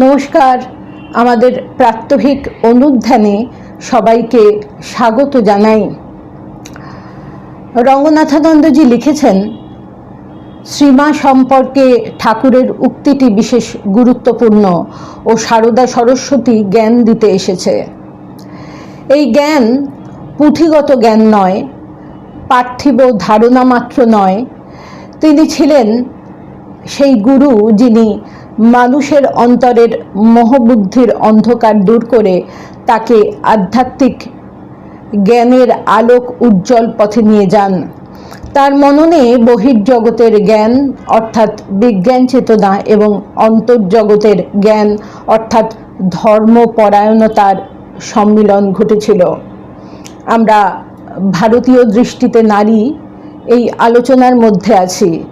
নমস্কার। আমাদের প্রাত্যহিক অনুধ্যানে সবাইকে স্বাগত জানাই। রঙ্গনাথানন্দজি লিখেছেন, শ্রীমা সম্পর্কে ঠাকুরের উক্তিটি বিশেষ গুরুত্বপূর্ণ ও সারদা সরস্বতী জ্ঞান দিতে এসেছে। এই জ্ঞান পুঁথিগত জ্ঞান নয়, পার্থিব ধারণা মাত্র নয়। তিনি ছিলেন সেই গুরু যিনি মানুষের অন্তরের মোহবুদ্ধির অন্ধকার দূর করে তাকে আধ্যাত্মিক জ্ঞানের আলোক উজ্জ্বল পথে নিয়ে যান। তার মননে বহির্জগতের জ্ঞান, অর্থাৎ বিজ্ঞান চেতনা এবং অন্তর্জগতের জ্ঞান, অর্থাৎ ধর্মপরায়ণতার সম্মিলন ঘটেছিল। আমরা ভারতীয় দৃষ্টিতে নারী এই আলোচনার মধ্যে আছি।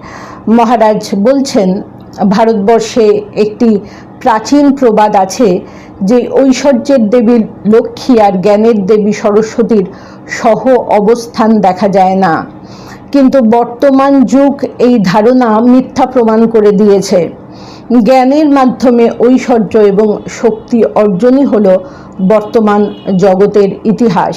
মহারাজ বলছেন ভারতবর্ষে একটি প্রাচীন প্রবাদ আছে যে ঐশ্বর্যের দেবী লক্ষ্মী আর জ্ঞানের দেবী সরস্বতীর সহ অবস্থান দেখা যায় না। কিন্তু বর্তমান যুগ এই ধারণা মিথ্যা প্রমাণ করে দিয়েছে। জ্ঞানের মাধ্যমে ঐশ্বর্য এবং শক্তি অর্জনই হল বর্তমান জগতের ইতিহাস।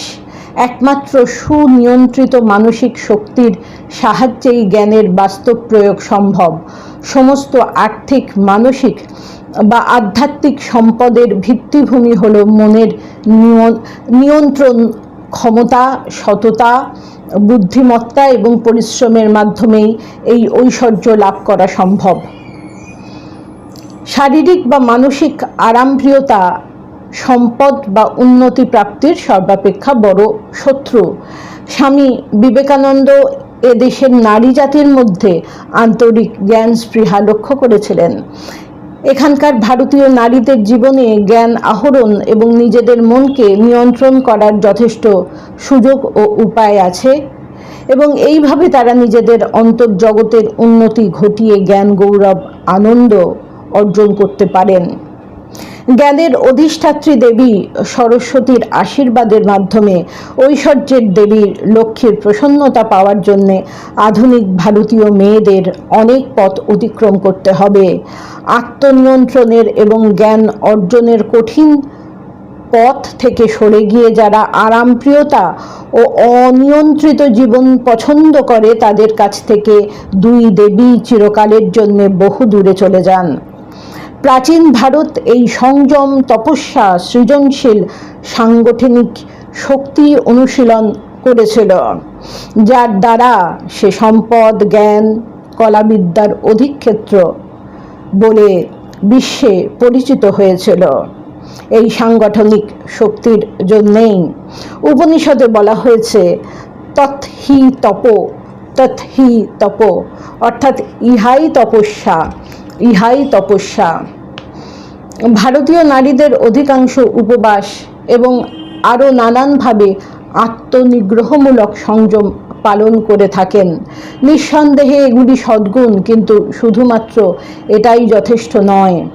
একমাত্র সুনিয়ন্ত্রিত মানসিক শক্তির সাহায্যেই জ্ঞানের বাস্তব প্রয়োগ সম্ভব। সমস্ত আর্থিক, মানসিক বা আধ্যাত্মিক সম্পদের ভিত্তিভূমি হল মনের নিয়ন্ত্রণ ক্ষমতা, সততা, বুদ্ধিমত্তা এবং পরিশ্রমের মাধ্যমেই এই ঐশ্বর্য লাভ করা সম্ভব। শারীরিক বা মানসিক আরামপ্রিয়তা সম্পদ বা উন্নতি প্রাপ্তির সর্বাপেক্ষা বড় শত্রু। স্বামী বিবেকানন্দ এদেশের নারী জাতির মধ্যে আন্তরিক জ্ঞান স্পৃহা লক্ষ্য করেছিলেন। এখানকার ভারতীয় নারীদের জীবনে জ্ঞান আহরণ এবং নিজেদের মনকে নিয়ন্ত্রণ করার যথেষ্ট সুযোগ ও উপায় আছে এবং এইভাবে তারা নিজেদের অন্তর্জগতের উন্নতি ঘটিয়ে জ্ঞান, গৌরব, আনন্দ অর্জন করতে পারেন। জ্ঞানের অধিষ্ঠাত্রী দেবী সরস্বতীর আশীর্বাদের মাধ্যমে ঐশ্বর্যের দেবীর লক্ষ্মীর প্রসন্নতা পাওয়ার জন্যে আধুনিক ভারতীয় মেয়েদের অনেক পথ অতিক্রম করতে হবে। আত্মনিয়ন্ত্রণের এবং জ্ঞান অর্জনের কঠিন পথ থেকে সরে গিয়ে যারা আরামপ্রিয়তা ও অনিয়ন্ত্রিত জীবন পছন্দ করে, তাদের কাছ থেকে দুই দেবী চিরকালের জন্য বহু দূরে চলে যান। প্রাচীন ভারত এই সংযম, তপস্যা, সৃজনশীল, সাংগঠনিক শক্তি অনুশীলন করেছিল, যার দ্বারা সে সম্পদ, জ্ঞান, কলাবিদ্যার অধিক্ষেত্র বলে বিশ্বে পরিচিত হয়েছিল। এই সাংগঠনিক শক্তির জন্যেই উপনিষদে বলা হয়েছে, তৎহি তপ তৎহি তপ, অর্থাৎ ইহাই তপস্যা। ইহাই তপস্যা। ভারতীয় নারীদের অধিকাংশ উপবাস এবং আরও নানানভাবে আত্মনিগ্রহমূলক সংযম পালন করে থাকেন। নিঃসন্দেহে এগুলি সদ্গুণ, কিন্তু শুধুমাত্র এটাই যথেষ্ট নয়।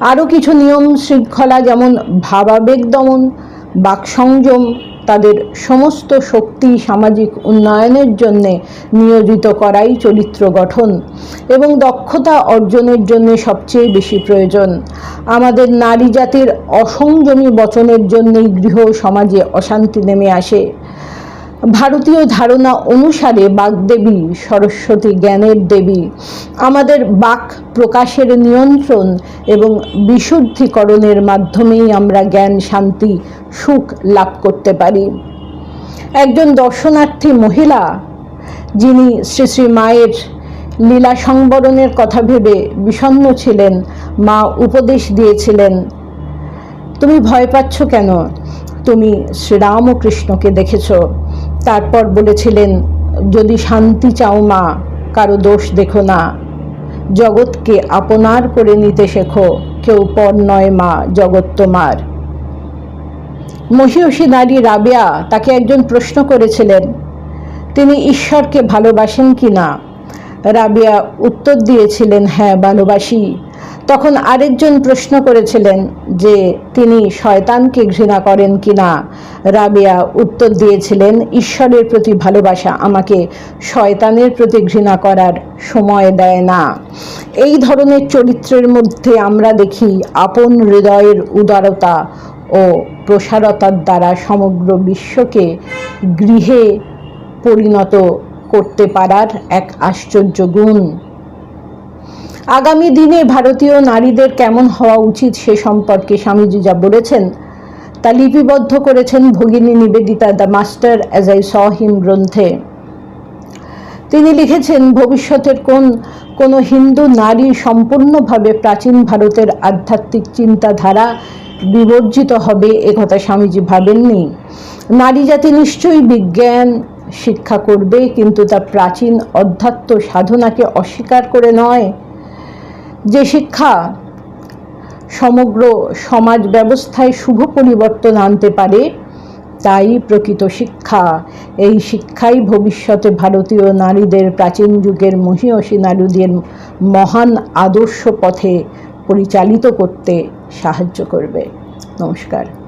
আরও কিছু নিয়ম শৃঙ্খলা যেমন ভাবাবেগ দমন, বাকসংযম তাদের সমস্ত শক্তি সামাজিক উন্নয়নের জন্যে নিয়োজিত করাই চরিত্র গঠন এবং দক্ষতা অর্জনের জন্য সবচেয়ে বেশি প্রয়োজন। আমাদের নারী জাতির অসংযমী বচনের জন্যেই গৃহ সমাজে অশান্তি নেমে আসে। ভারতীয় ধারণা অনুসারে বাগদেবী, সরস্বতী জ্ঞানের দেবী। আমাদের বাক প্রকাশের নিয়ন্ত্রণ এবং বিশুদ্ধিকরণের মাধ্যমেই আমরা জ্ঞান, শান্তি, সুখ লাভ করতে পারি। একজন দর্শনার্থী মহিলা, যিনি শ্রী শ্রী মায়ের লীলা সংবরণের কথা ভেবে বিষণ্ন ছিলেন, মা উপদেশ দিয়েছিলেন, তুমি ভয় পাচ্ছ কেন? তুমি শ্রীরামকৃষ্ণকে দেখেছ। তারপর বলেছিলেন, যদি শান্তি চাও মা, কারও দোষ দেখো না। জগৎকে আপনার করে নিতে শেখো, কেউ পর নয় মা, জগৎ তোমার। মহিষী নারী রাবিয়া তাকে একজন প্রশ্ন করেছিলেন, তিনি ঈশ্বরকে ভালোবাসেন কি না? রাবিয়া উত্তর দিয়েছিলেন হ্যাঁ ভালোবাসি। তখন আরেকজন প্রশ্ন করেছিলেন যে তিনি শয়তানকে ঘৃণা করেন কিনা রাবিয়া উত্তর দিয়েছিলেন, ঈশ্বরের প্রতি ভালোবাসা আমাকে শয়তানের প্রতি ঘৃণা করার সময় দেয় না। এই ধরনের চরিত্রের মধ্যে আমরা দেখি আপন হৃদয়ের উদারতা ও প্রসারতার দ্বারা সমগ্র বিশ্বকে গৃহে পরিণত করতে পারার এক আশ্চর্য গুণ। আগামী দিনে ভারতীয় নারীদের কেমন হওয়া উচিত সে সম্পর্কে স্বামীজি যা বলেছেন, তা লিপিবদ্ধ করেছেন Bhagini Nivedita the master as I saw him গ্রন্থে। তিনি লিখেছেন, ভবিষ্যতের কোন, কোনো হিন্দু নারী সম্পূর্ণভাবে প্রাচীন ভারতের আধ্যাত্মিক চিন্তাধারা বিবর্জিত হবে একথা স্বামীজি ভাবেননি। নারী জাতি নিশ্চয়ই বিজ্ঞান, শিক্ষা করবে, কিন্তু তা প্রাচীন অধ্যাত্ম সাধনাকে অস্বীকার করে নয়। যে শিক্ষা সমগ্র সমাজ ব্যবস্থায় শুভ পরিবর্তন আনতে পারে, তাই প্রকৃত শিক্ষা। এই শিক্ষাই ভবিষ্যতে ভারতীয় নারীদের প্রাচীন যুগের মহিয়সী নারীদের মহান আদর্শ পথে পরিচালিত করতে সাহায্য করবে। নমস্কার।